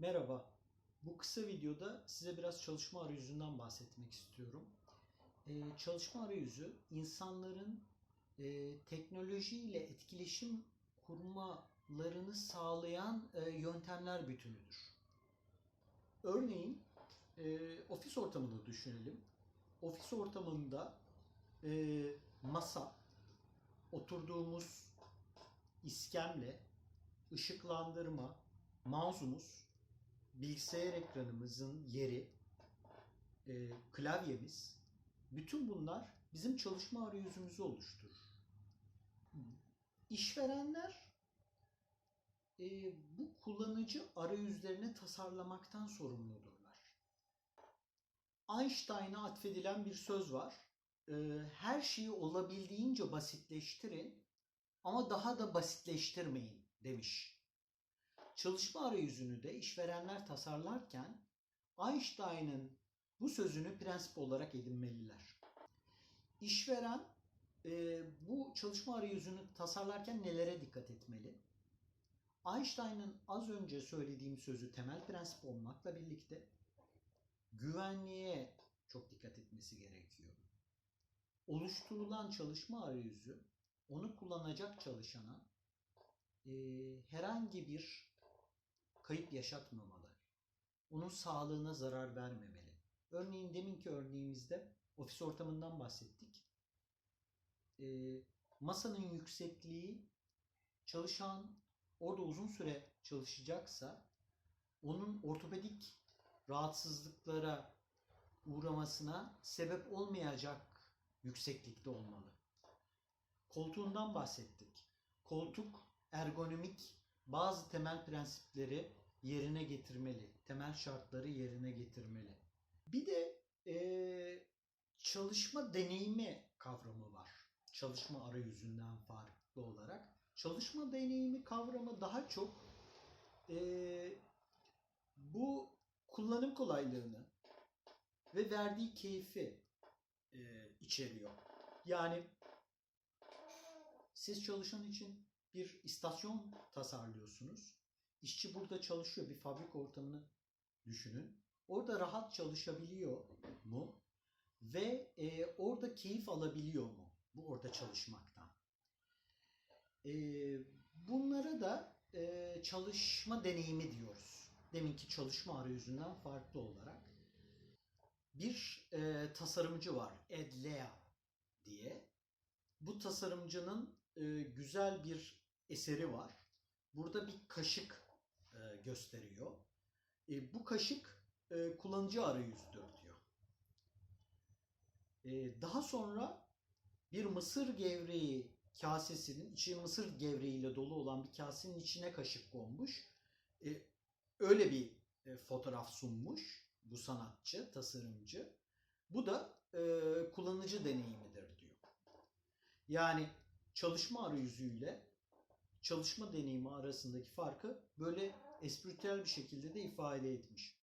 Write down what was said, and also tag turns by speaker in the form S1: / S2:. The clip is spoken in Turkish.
S1: Merhaba. Bu kısa videoda size biraz çalışma arayüzünden bahsetmek istiyorum. Ee, çalışma arayüzü insanların e, teknolojiyle etkileşim kurmalarını sağlayan e, yöntemler bütünüdür. Örneğin e, ofis ortamını düşünelim. Ofis ortamında e, masa, oturduğumuz iskemle, ışıklandırma, mouse'umuz, bilgisayar ekranımızın yeri, e, klavyemiz, bütün bunlar bizim çalışma arayüzümüzü oluşturur. İşverenler e, bu kullanıcı arayüzlerini tasarlamaktan sorumludurlar. Einstein'a atfedilen bir söz var. E, her şeyi olabildiğince basitleştirin ama daha da basitleştirmeyin demiş. Çalışma arayüzünü de işverenler tasarlarken Einstein'ın bu sözünü prensip olarak edinmeliler. İşveren e, bu çalışma arayüzünü tasarlarken nelere dikkat etmeli? Einstein'ın az önce söylediğim sözü temel prensip olmakla birlikte güvenliğe çok dikkat etmesi gerekiyor. Oluşturulan çalışma arayüzü onu kullanacak çalışana e, herhangi bir kayıp yaşatmamalı. Onun sağlığına zarar vermemeli. Örneğin deminki örneğimizde ofis ortamından bahsettik. E, masanın yüksekliği çalışan orada uzun süre çalışacaksa onun ortopedik rahatsızlıklara uğramasına sebep olmayacak yükseklikte olmalı. Koltuğundan bahsettik. Koltuk ergonomik bazı temel prensipleri yerine getirmeli. Temel şartları yerine getirmeli. Bir de eee, çalışma deneyimi kavramı var. Çalışma arayüzünden farklı olarak. Çalışma deneyimi kavramı daha çok eee, bu kullanım kolaylığını ve verdiği keyfi eee, içeriyor. Yani siz çalışan için bir istasyon tasarlıyorsunuz. İşçi burada çalışıyor. Bir fabrika ortamını düşünün. Orada rahat çalışabiliyor mu? Ve e, orada keyif alabiliyor mu? Bu orada çalışmaktan. E, bunlara da e, çalışma deneyimi diyoruz. Deminki çalışma arayüzünden farklı olarak. Bir e, tasarımcı var. Ed Lea diye. Bu tasarımcının e, güzel bir eseri var. Burada bir kaşık e, gösteriyor. E, bu kaşık e, kullanıcı arayüzüdür diyor. E, daha sonra bir mısır gevreği kasesinin içi mısır gevreğiyle dolu olan bir kasenin içine kaşık konmuş. E, öyle bir e, fotoğraf sunmuş bu sanatçı, tasarımcı. Bu da e, kullanıcı deneyimidir diyor. Yani çalışma arayüzüyle çalışma deneyimi arasındaki farkı böyle espritüel bir şekilde de ifade etmiş.